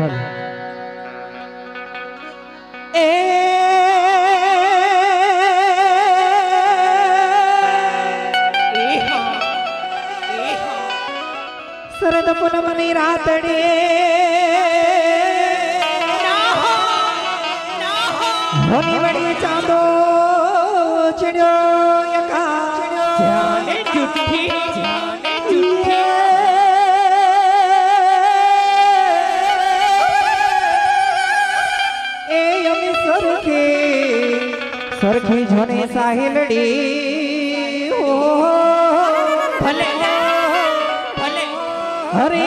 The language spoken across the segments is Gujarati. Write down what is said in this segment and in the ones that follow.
ભલે એ શરદ પૂનમની રાતડે હોની વળી ચાંદો ચડ્યો જાને જુઠ્ઠી સરખી જોને સાહિલડી હો. ભલે ભલે અરે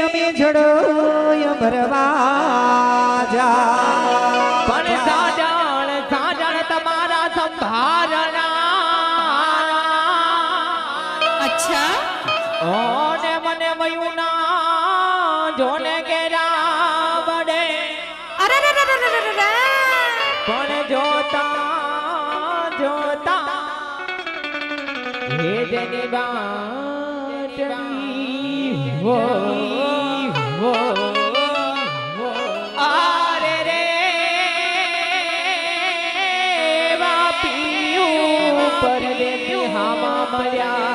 અમે જડો ભરવા જા. હે જેની બાટડી હો હો. આરે રે વાપી ઉપર મળ્યા.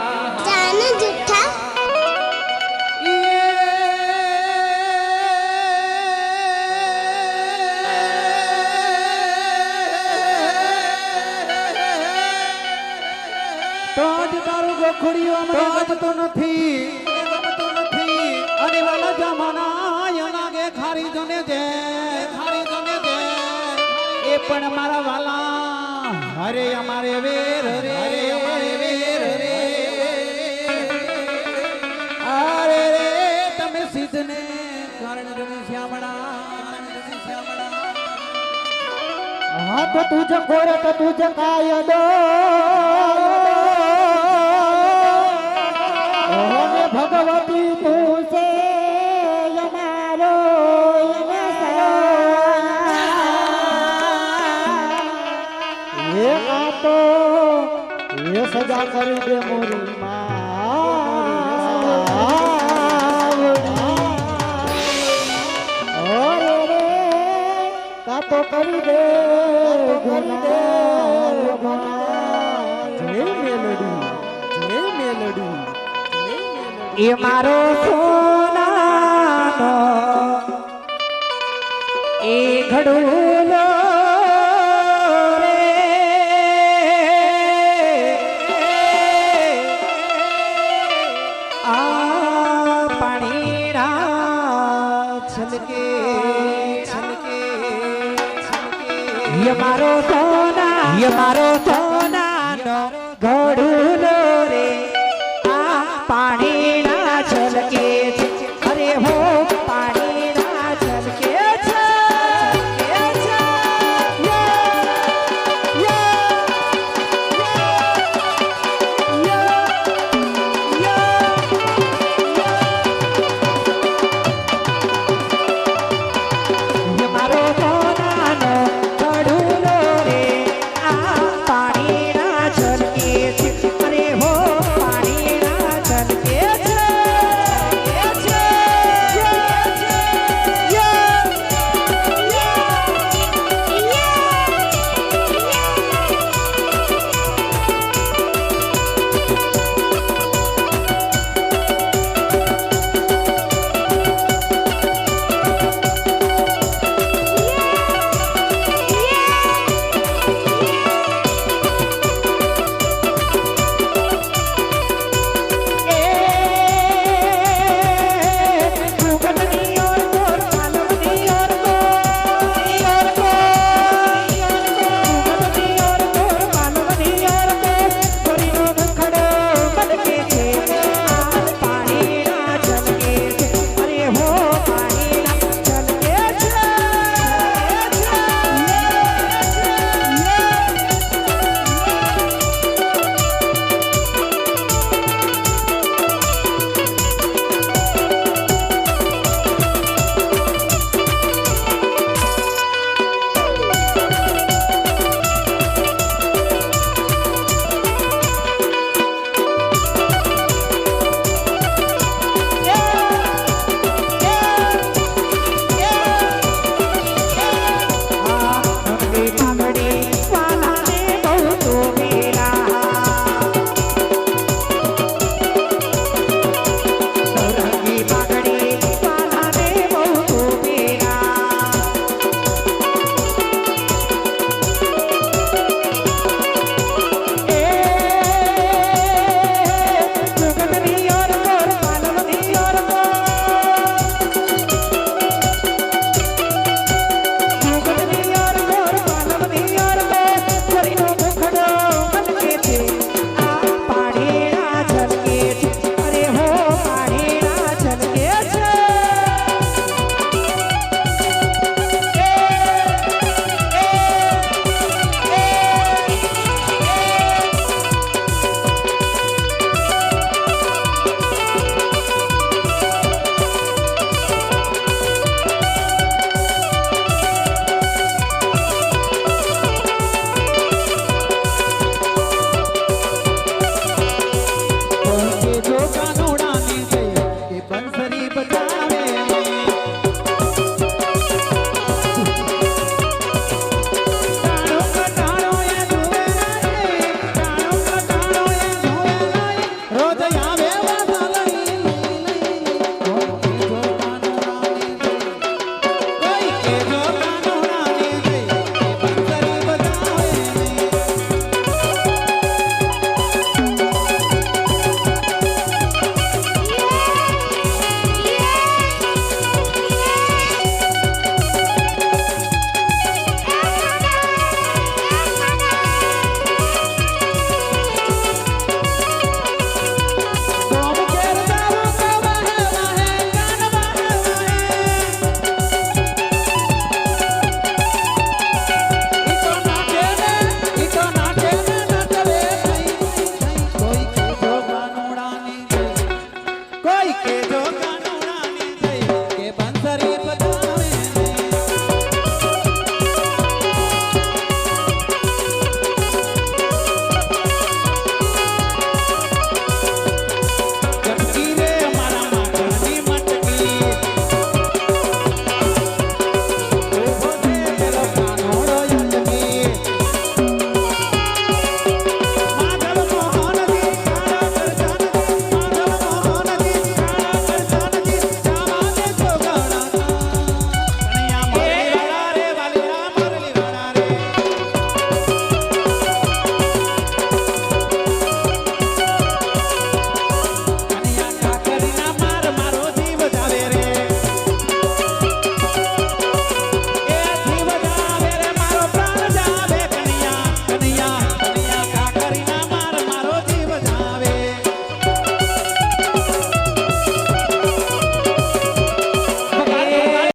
જ મને ગમતો નથી. ગમતો નથી. અને વાલા જમાના યનાગે ખારી જોને જે ખારી જોને જે એ પણ મારા વાલા. હરે અમારે વેર રે અમારે વેર રે અરે રે તમે સિદ્ધને કારણ ગણી શ્યામણા શ્યામણા તો તુજ કોરત તુજ કાયદો. ઓને ભગવતી તું છે અમારો એ આ તો એ સજા કરી દે મોરી માં કરી દે એ મારો સોનાનો એ ઘડુલો રે. આ પાણીના છલકે છલકે છલકે. ય મારો સોના ય મારો